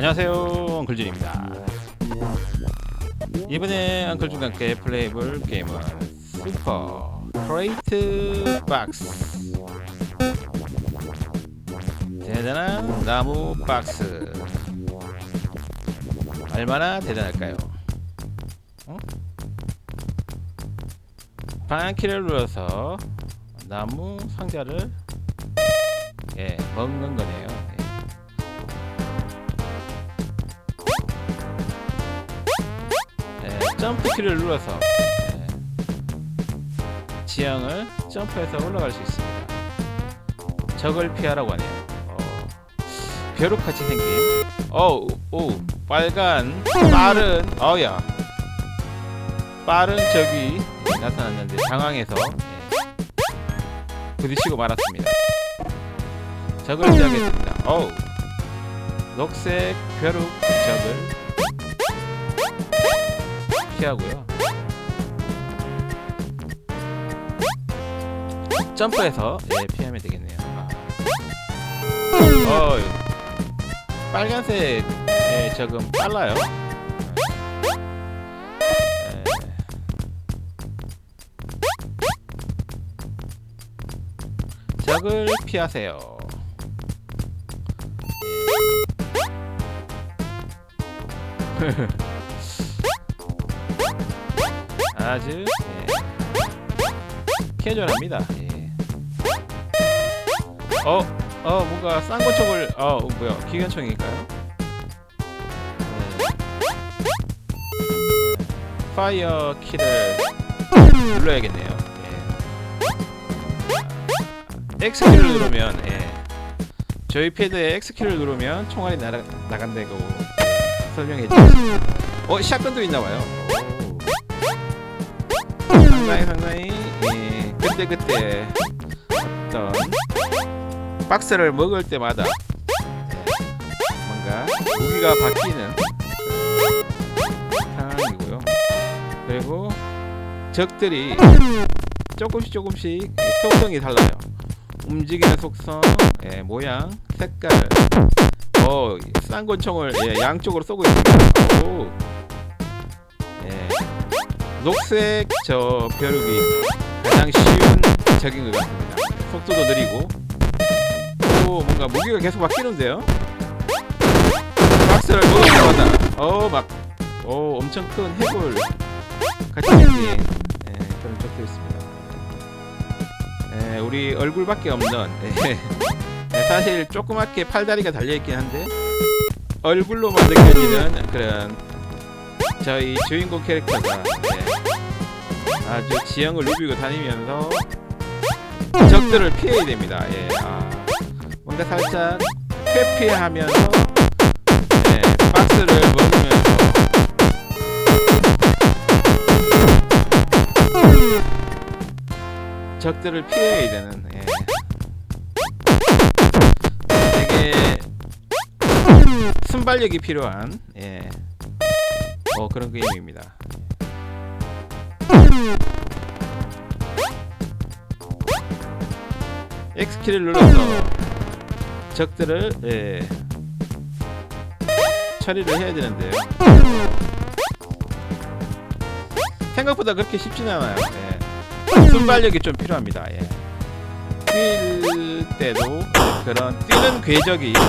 안녕하세요 엉클준입니다 이번에 엉클준과 함께 플레이해볼 게임은 슈퍼 크레이트 박스 대단한 나무 박스 얼마나 대단할까요? 어? 방향키를 눌러서 나무 상자를 예, 먹는 거네요 점프 키를 눌러서 네, 지형을 점프해서 올라갈 수 있습니다. 적을 피하라고 하네요. 어, 벼룩같이 생긴 어, 오, 빨간 빠른 어야 빠른 적이 나타났는데 당황해서 예, 부딪히고 말았습니다. 적을 피하겠습니다. 어우 녹색 벼룩 적을 피하고요. 점프해서 예, 피하면 되겠네요. 아. 어, 빨간색 예, 적은 빨라요. 예. 적을 피하세요. 예. 아주 예. 캐주얼합니다. 예. 어, 어 뭔가 쌍권총을 어 뭐야 기관총일까요? 예. 파이어 키를 눌러야겠네요. 예. X 키를 누르면 예. 조이패드에 X 키를 누르면 총알이 날아 나간다고 설명해 주셨습니다. 어 샷건도 있나봐요. 상당히 상당히 예, 그때 그때 어떤 박스를 먹을 때마다 예, 뭔가 무기가 바뀌는 그 상황이고요. 그리고 적들이 조금씩 조금씩 속성이 달라요. 움직이는 속성, 예, 모양, 색깔. 어, 쌍권총을 예, 양쪽으로 쏘고 있습니다. 오. 예. 녹색 저 벼룩이 가장 쉬운 적인 것 같습니다. 속도도 느리고 오 뭔가 무기가 계속 바뀌는데요. 박스를 먹을 때마다 어막오 엄청 큰 해골 같이 생긴 예, 그런 적도 있습니다. 예, 우리 얼굴밖에 없는 예, 예, 사실 조그맣게 팔다리가 달려 있긴 한데 얼굴로만 느껴지는 그런 저희 주인공 캐릭터가 예, 아주 지형을 누비고 다니면서 적들을 피해야 됩니다. 예, 아, 뭔가 살짝 회피하면서 예, 박스를 먹으면서 적들을 피해야 되는 예. 되게 순발력이 필요한 예. 어 그런 게임입니다. X 키를 눌러서 적들을 예, 처리를 해야 되는데요. 생각보다 그렇게 쉽진 않아요. 예. 순발력이 좀 필요합니다. 예. 뛸 때도 그런 뛰는 궤적이 예.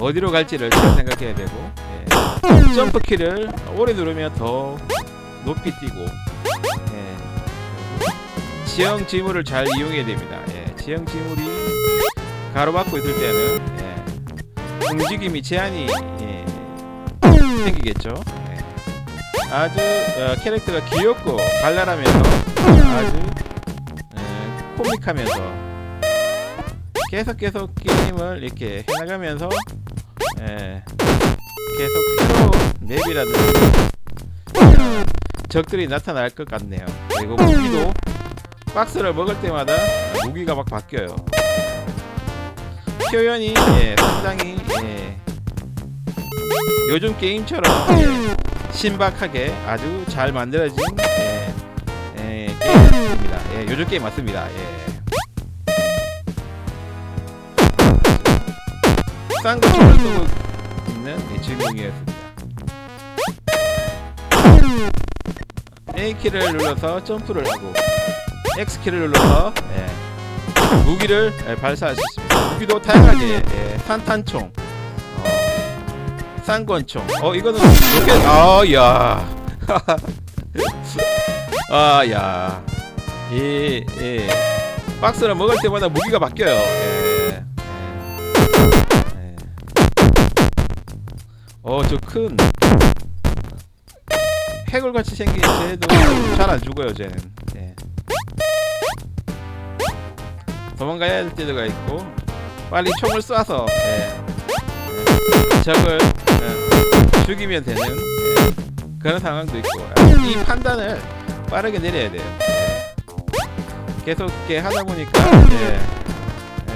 어디로 갈지를 잘 생각해야 되고 예. 점프 키를 오래 누르면 더 높이 뛰고 예. 지형 지물을 잘 이용해야 됩니다. 예. 지형 지물이 가로막고 있을 때는 예. 움직임이 제한이 예. 생기겠죠. 예. 아주 어, 캐릭터가 귀엽고 발랄하면서 아주 예, 코믹하면서 계속 계속 게임을 이렇게 해나가면서 예. 계속 새로운 맵이라든지 적들이 나타날 것 같네요. 그리고 무기도 박스를 먹을 때마다 무기가 막 바뀌어요. 표현이 예, 상당히 예, 요즘 게임처럼 예, 신박하게 아주 잘 만들어진 예, 예, 게임입니다. 예, 요즘 게임 맞습니다. 예. 쌍꺼풀을 쏘고 있는 예, 주인공이었습니다. A 키를 눌러서 점프를 하고 X 키를 눌러서 예, 무기를 예, 발사할 수 있습니다. 무기도 다양하게 예, 산탄총, 어, 쌍권총. 어 이거는 로켓. 아야. 아야. 이 예. 박스를 먹을 때마다 무기가 바뀌어요. 예. 예. 어, 저 큰 해골 같이 생긴 쟤도 잘 안 죽어요, 쟤는. 예. 도망가야 할 때가 있고 빨리 총을 쏴서 예. 예. 적을 예. 죽이면 되는 예. 그런 상황도 있고 이 판단을 빠르게 내려야 돼요. 예. 계속 이렇게 하다 보니까 예. 예,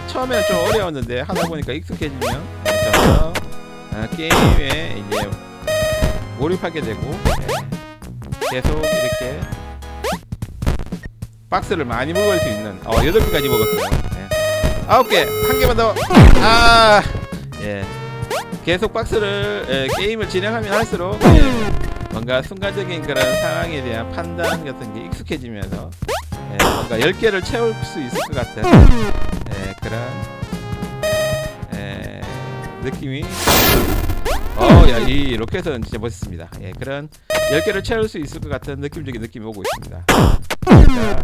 처음에는 좀 어려웠는데 하다 보니까 익숙해지면 예, 점점 어, 게임에 이제 몰입하게 되고 예. 계속 이렇게 박스를 많이 먹을 수 있는 어 여덟 개까지 먹었어요. 예. 아홉 개, 한 개만 더. 아, 예. 계속 박스를 예, 게임을 진행하면 할수록 예, 뭔가 순간적인 그런 상황에 대한 판단 같은 게 익숙해지면서 예, 뭔가 10개를 채울 수 있을 것 같은 예, 그런 예, 느낌이. 어야 이 로켓은 진짜 멋있습니다. 예, 그런 10개를 채울 수 있을 것 같은 느낌적인 느낌이 오고 있습니다. 그러니까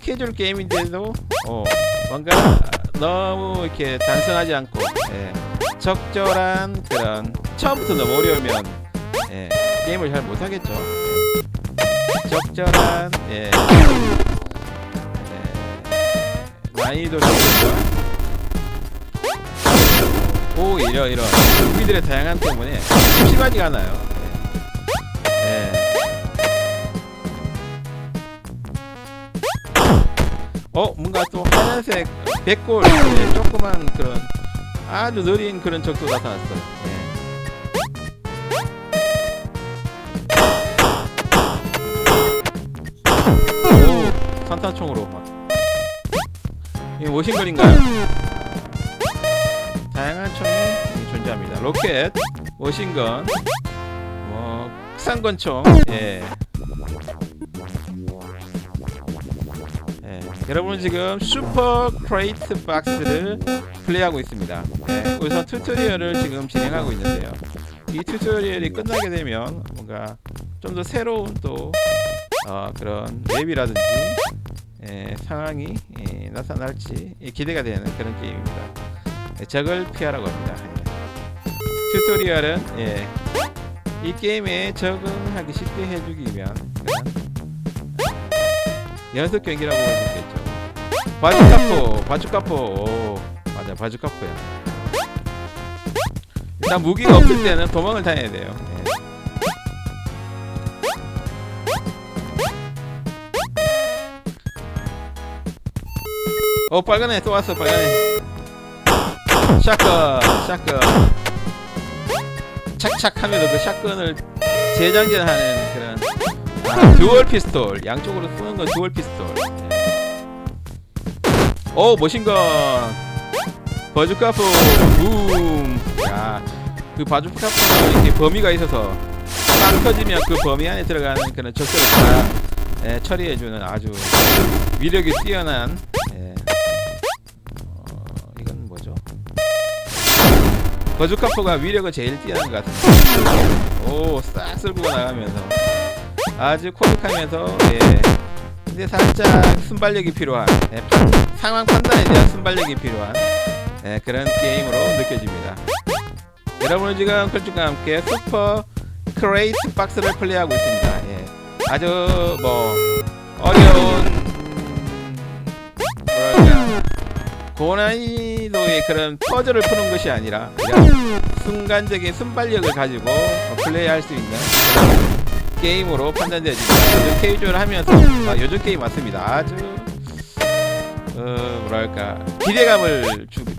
캐주얼 게임인데도 어, 뭔가 너무 이렇게 단순하지 않고 예, 적절한 그런 처음부터 너무 어려우면 예, 게임을 잘 못하겠죠. 예, 적절한 예, 네. 난이도 정도가 오히려 이런 무기들의 다양한 때문에 심심하지가 않아요. 네. 네. 어 뭔가 또 하얀색 백골 네, 조그만 그런 아주 느린 그런 적도 나타났어요. 네. 오 산타총으로 막 이게 워싱건인가요? 다양한 총이 존재합니다. 로켓, 워싱건, 뭐 쌍권총, 예. 예. 여러분은 지금 슈퍼 크레이트 박스를 플레이하고 있습니다. 예. 우선 튜토리얼을 지금 진행하고 있는데요. 이 튜토리얼이 끝나게 되면 뭔가 좀 더 새로운 또 어, 그런 맵이라든지 예, 상황이 예, 나타날지 예, 기대가 되는 그런 게임입니다. 예, 적을 피하라고 합니다. 예. 튜토리얼은 예, 이 게임에 적응하기 쉽게 해주기 위한 연습 경기라고 볼 수 있겠죠. 바주카포, 바주카포, 오, 맞아, 바주카포야. 일단 무기가 없을 때는 도망을 다녀야 돼요. 예. 어 빨간애 또 왔어 빨간애 샷건 샷건 착착 하면서 그 샷건을 재장전하는 그런 아, 듀얼 피스톨. 양쪽으로 쏘는 건 듀얼 피스톨. 오 머신건 버즈카프. 붐야그 바주카프는 이렇게 범위가 있어서 빵 터지면 그 범위 안에 들어가는 그런 적들을 다 예, 처리해주는 아주 위력이 뛰어난 버즈카포가 위력은 제일 뛰어난 것 같습니다. 오, 싹 쓸고 나가면서 아주 코믹하면서 예. 근데 살짝 순발력이 필요한 예, 판, 상황 판단에 대한 순발력이 필요한 예, 그런 게임으로 느껴집니다. 여러분은 지금 클쭉과 함께 슈퍼 크레이트 박스를 플레이하고 있습니다. 예. 아주 뭐 어려운 고난이도의 그런 퍼즐을 푸는 것이 아니라 그냥 순간적인 순발력을 가지고 어, 플레이할 수 있는 게임으로 판단되어집니다. 요즘 캐주얼 하면서 아, 요즘 게임 맞습니다. 아주 어, 뭐랄까 기대감을 주기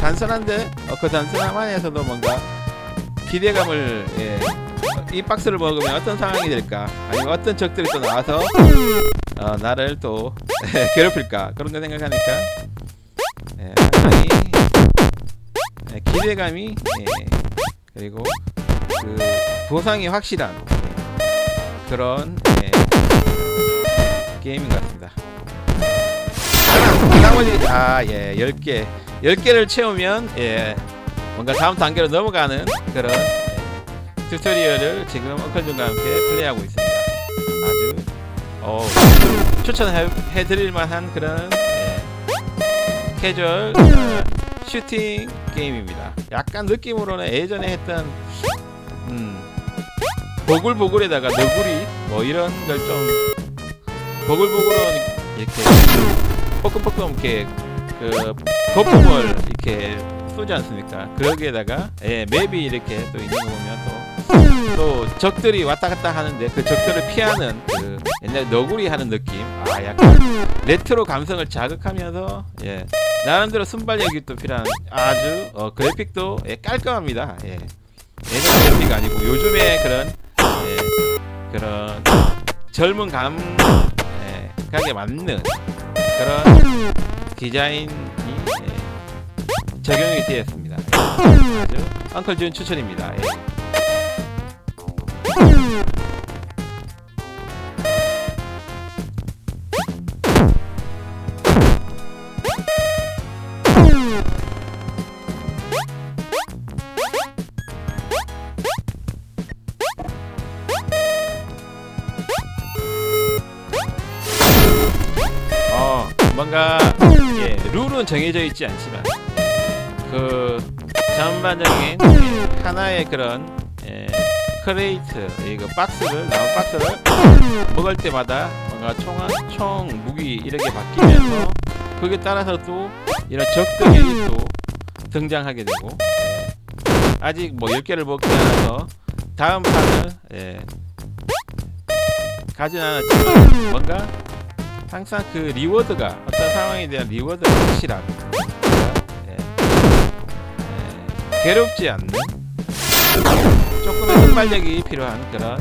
단순한데 어, 그 단순함 안에서도 뭔가 기대감을 예, 이 박스를 먹으면 어떤 상황이 될까 아니면 어떤 적들이 또 나와서 어, 나를 또 괴롭힐까 그런 거 생각하니까 예, 상당히 예, 기대감이 예, 그리고 그 보상이 확실한 그런 예, 게임인 것 같습니다. 나머지 아예 10개 10개를 채우면 예 뭔가 다음 단계로 넘어가는 그런 예, 튜토리얼을 지금 엉클준과 함께 플레이하고 있습니다. 아주 어, 추천해 드릴 만한 그런 예, 캐주얼 어, 슈팅 게임입니다. 약간 느낌으로는 예전에 했던 음, 보글보글에다가 너구리 뭐 이런 걸 좀 보글보글한 이렇게 뻐끔뻐끔 이렇게 그 거품을 이렇게 쏘지 않습니까? 거기에다가 예, 맵이 이렇게 또 있는 거 보면 또, 또 적들이 왔다 갔다 하는데 그 적들을 피하는 그 옛날 너구리 하는 느낌 아 약간 레트로 감성을 자극하면서 예 나름대로 순발력이 또 필요한 아주 어, 그래픽도 예, 깔끔합니다 예 예전 그래픽 아니고 요즘의 그런 예, 그런 젊은 감 예, 가게 맞는 그런 디자인이 예, 적용이 되었습니다. 예, 아주 엉클 준 추천입니다. 예. 룰은 정해져 있지 않지만 그 전반적인 예, 하나의 그런 예, 크레이트 이거 박스를 나온 박스를 먹을 때마다 뭔가 총알 총 무기 이렇게 바뀌면서 거기에 따라서 또 이런 적들이 또 등장하게 되고 예, 아직 뭐 10개를 먹지 않아서 다음 판을 예, 가진 않았지만 뭔가 항상 그 리워드가 어떤 상황에 대한 리워드가 확실한 예, 예, 괴롭지 않는 조금의 순발력이 필요한 그런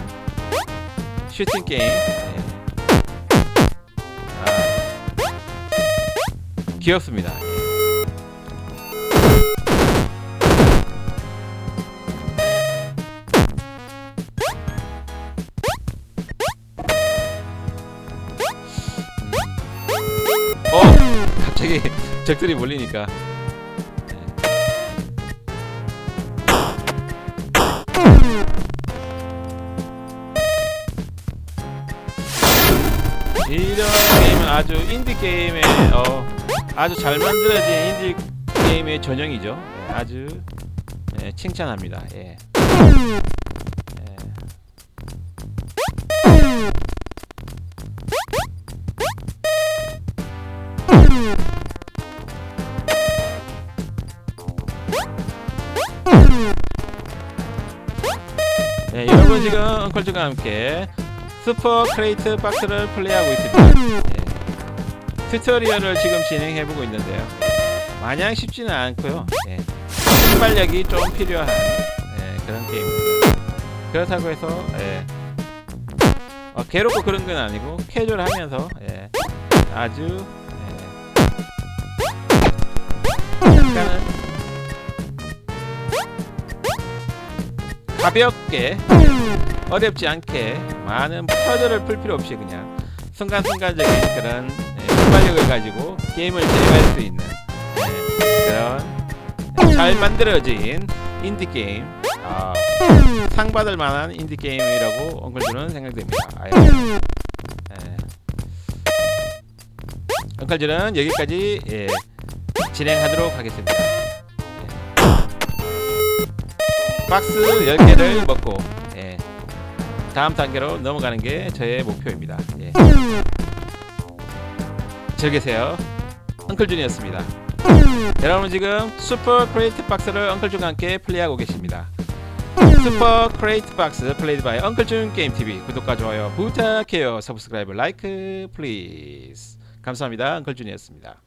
슈팅 게임. 예. 아, 귀엽습니다. 적들이 몰리니까 이런 게임은 아주 인디 게임의 어, 아주 잘 만들어진 인디 게임의 전형이죠. 예, 아주 예, 칭찬합니다. 예. 예. 지금 엉클즈가 함께 슈퍼 크레이트 박스를 플레이하고 있습니다. 예. 튜토리얼을 지금 진행해보고 있는데요. 마냥 쉽지는 않고요. 예. 순발력이 좀 필요한 예, 그런 게임입니다. 그렇다고 해서 예. 어, 괴롭고 그런 건 아니고 캐주얼하면서 예. 아주 예. 약간은 가볍게 어렵지 않게 많은 퍼즐을 풀 필요 없이 그냥 순간순간적인 그런 예, 순발력을 가지고 게임을 진행할 수 있는 예, 그런 잘 만들어진 인디 게임 아, 상 받을 만한 인디 게임이라고 엉클즈는 생각됩니다. 아유, 예. 엉클즈는 여기까지 예, 진행하도록 하겠습니다. 박스 10개를 먹고 예. 다음 단계로 넘어가는 게 저의 목표입니다. 예. 즐기세요. 엉클준이었습니다. 여러분 지금 슈퍼 크레이트 박스를 엉클준과 함께 플레이하고 계십니다. 슈퍼 크레이트 박스 플레이드 바이 엉클준 게임 TV 구독과 좋아요 부탁해요. 서브스크라이브 라이크 플리즈. 감사합니다. 엉클준이었습니다.